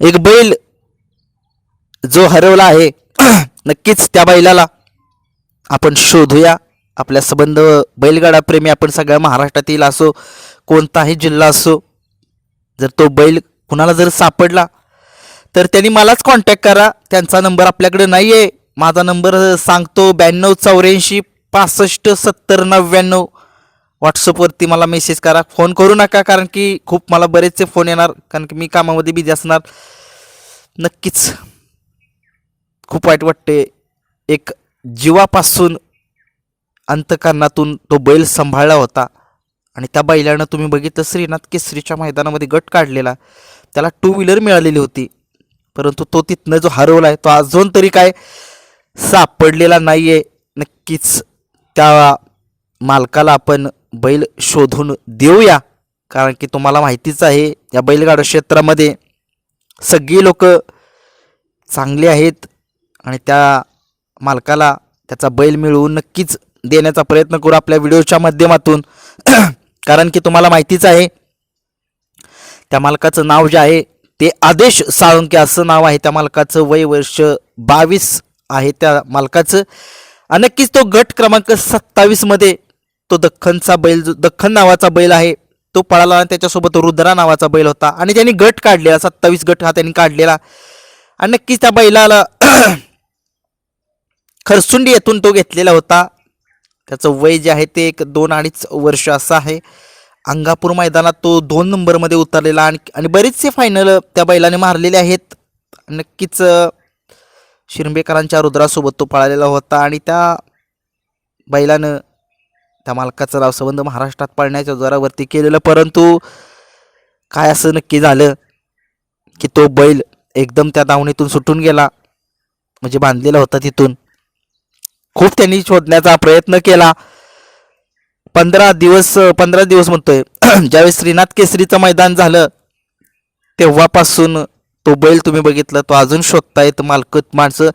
एक बैल जो हरवला आहे नक्कीच त्या बैलाला आपण शोधूया. आपल्या संबंध बैलगाडा प्रेमी आपण सगळ्या महाराष्ट्रातील असो कोणताही जिल्हा असो जर तो बैल कुणाला जर सापडला तर त्यांनी मलाच कॉन्टॅक्ट करा. त्यांचा नंबर आपल्याकडे नाही आहे माझा नंबर सांगतो ब्याण्णव चौऱ्याऐंशी पासष्ट सत्तर नव्याण्णव. व्हॉट्सअपवरती मला मेसेज करा. फोन करू नका कारण की खूप मला बरेचसे फोन येणार कारण की मी कामामध्ये बिझी असणार. नक्कीच खूप वाईट वाटते. एक जीवापासून अंतकरणातून तो बैल सांभाळला होता. आणि त्या बैलानं तुम्ही बघितलं श्रीनाथ केसरीच्या मैदानामध्ये गट काढलेला. त्याला टू व्हीलर मिळालेली होती. परंतु तो तिथनं जो हरवला आहे तो अजून तरी काय सापडलेला नाही आहे नक्कीच त्या मालकाला आपण बैल शोधून देऊया. कारण की तुम्हाला माहितीच आहे या बैलगाडा क्षेत्रामध्ये सगळी लोक चांगली आहेत आणि त्या मालकाला त्याचा बैल मिळवून नक्कीच देण्याचा प्रयत्न करू आपल्या व्हिडिओच्या माध्यमातून. कारण की तुम्हाला माहितीच आहे त्या मालकाचं नाव जे आहे ते आदेश साळुंके असं नाव आहे. त्या मालकाचं वय वर्ष बावीस आहे त्या मालकाचं. आणि नक्कीच तो गट क्रमांक सत्तावीसमध्ये तो दख्खनचा बैल जो दख्खन नावाचा बैल आहे तो पळाला आणि त्याच्यासोबत रुद्रा नावाचा बैल होता. आणि त्यांनी गट काढलेला सत्तावीस गट हा त्यांनी काढलेला. आणि नक्कीच त्या बैलाला खरसुंडी येथून तो घेतलेला होता. त्याचं वय जे आहे ते एक दोन अडीच वर्ष असं आहे. अंगापूर मैदानात तो दोन नंबरमध्ये उतरलेला आणि आणि बरेचसे फायनल त्या बैलाने मारलेले आहेत. नक्कीच शिरंबेकरांच्या रुद्रासोबत तो पळालेला होता आणि त्या बैलानं त्या मालकाचा नाव संबंध महाराष्ट्रात पाळण्याच्या जोरावरती केलेलं परंतु काय असं नक्की झालं की तो बैल एकदम त्या दावणीतून सुटून गेला म्हणजे बांधलेला होता तिथून. खूप त्यांनी शोधण्याचा प्रयत्न केला. पंधरा दिवस पंधरा दिवस म्हणतोय ज्यावेळेस श्रीनाथ केसरीचं मैदान झालं तेव्हापासून तो बैल तुम्ही बघितला तो अजून शोधतायत मालकत माणसं.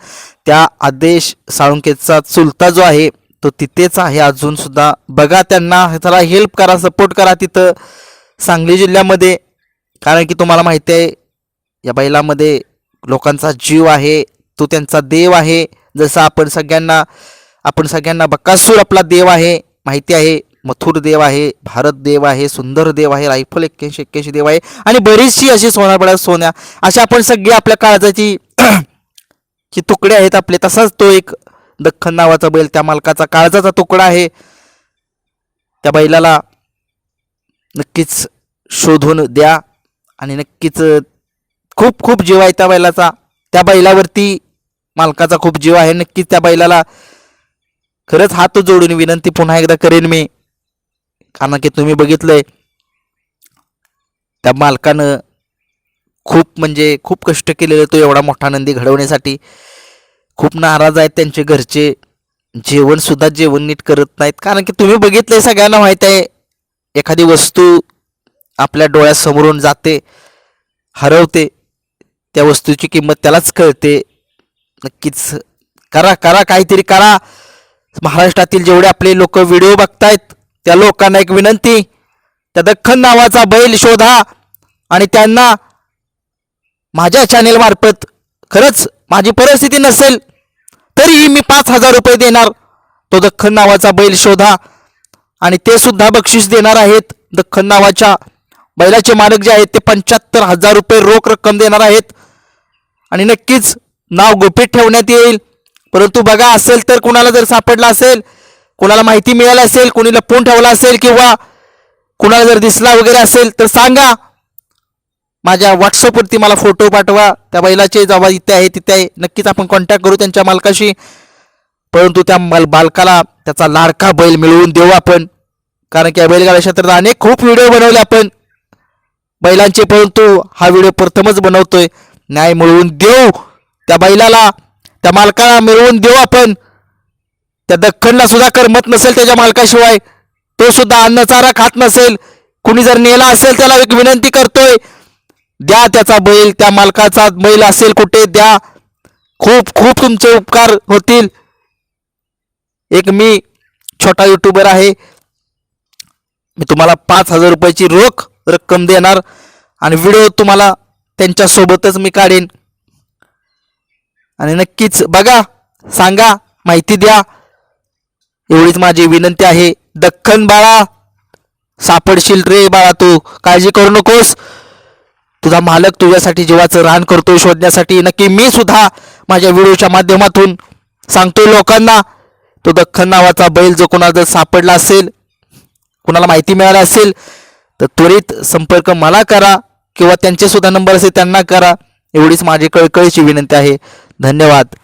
त्या आदेश साळुंकेचा चुलता जो आहे तो तिथेच आहे अजून सुद्धा. बघा त्यांना त्याला हेल्प करा सपोर्ट करा तिथं सांगली जिल्ह्यामध्ये. कारण की तुम्हाला माहिती आहे या बैलामध्ये लोकांचा जीव आहे तो त्यांचा देव आहे. जसं आपण सगळ्यांना आपण सगळ्यांना बकासूर आपला देव आहे माहिती आहे. मथुर देव आहे भारत देव आहे सुंदर देव आहे रायफल एक्क्याऐंशी एक्क्याऐंशी देव आहे. आणि बरीचशी अशी सोन्याबळा सोन्या. अशा आपण सगळी आपल्या काळजाची जी तुकडे आहेत आपले तसाच तो एक दख्खन नावाचा बैल त्या मालकाचा काळजाचा तुकडा आहे. त्या बैलाला नक्कीच शोधून द्या आणि नक्कीच खूप खूप जीव आहे त्या बैलाचा. त्या बैलावरती मालकाचा खूप जीव आहे. नक्कीच त्या बैलाला खरंच हात जोडून विनंती पुन्हा एकदा करेन मी. कारण की तुम्ही बघितलंय त्या मालकानं खूप म्हणजे खूप कष्ट केलेलं तो एवढा मोठा नंदी घडवण्यासाठी. खूप नाराज आहेत त्यांचे घरचे. जेवणसुद्धा जेवण नीट करत नाहीत. कारण की तुम्ही बघितलंय सगळ्यांना माहीत आहे एखादी वस्तू आपल्या डोळ्यासमोरून जाते हरवते त्या वस्तूची किंमत त्यालाच कळते. नक्कीच करा करा काहीतरी करा. महाराष्ट्रातील जेवढे आपले लोक व्हिडिओ बघतायत त्या लोकांना एक विनंती त्या दख्खन नावाचा बैल शोधा आणि त्यांना माझ्या चॅनेलमार्फत खरंच माझी परिस्थिती नसेल तरीही मी पाच हजार रुपये देणार. तो दख्खन नावाचा बैल शोधा. आणि ते सुद्धा बक्षीस देणार आहेत. दख्खन नावाच्या बैलाचे मालक जे आहेत ते पंच्याहत्तर हजार रुपये रोख रक्कम देणार आहेत. आणि नक्कीच नाव गुपित ठेवण्यात येईल. परंतु बघा असेल तर कुणाला जर सापडला असेल कुणाला माहिती मिळाली असेल कुणी लपवून ठेवला असेल किंवा कुणाला जर दिसला वगैरे असेल तर सांगा. माझ्या व्हॉट्सअपवरती मला फोटो पाठवा. त्या बैलाचे जवळ इथे आहे तिथे आहे. नक्कीच आपण कॉन्टॅक्ट करू त्यांच्या मालकाशी. परंतु त्या माल बालकाला त्याचा लाडका बैल मिळवून देऊ आपण. कारण की या बैलगाडा क्षेत्रात अनेक खूप व्हिडिओ बनवले आपण. बैलांचे परंतु हा व्हिडिओ प्रथमच बनवतोय. न्याय मिळवून देऊ. त्या बैलाला त्या मालकाला मिळवून देऊ आपण. त्या दख्खनला सुद्धा करमत नसेल त्याच्या मालकाशिवाय. तो सुद्धा अन्नचारा खात नसेल. कुणी जर नेला असेल त्याला एक विनंती करतोय. द्या त्याचा बैल त्या मालकाचा बैल असेल कुठे द्या. खूप खूप तुमचे उपकार होतील. एक मी छोटा युट्यूबर आहे. मी तुम्हाला पाच हजार रुपयाची रोख रक्कम देणार आणि व्हिडिओ तुम्हाला त्यांच्यासोबतच मी काढेन. आणि नक्कीच बघा सांगा माहिती द्या. एवढीच माझी विनंती आहे. दख्खन बाळा सापडशील रे बाळा तू. काळजी करू नकोस. तुझा मालक तुझ्यासाठी जीवाचं रान करतोय शोधण्यासाठी. नक्की मी सुद्धा माझ्या व्हिडिओच्या माध्यमातून सांगतोय लोकांना तो दख्खन नावाचा बैल जो कोणाला जर सापडला असेल कुणाला माहिती मिळाली असेल तर त्वरित संपर्क मला करा किंवा त्यांचे सुद्धा नंबर असेल त्यांना करा. एवढीच माझी कळकळीची विनंती आहे. धन्यवाद.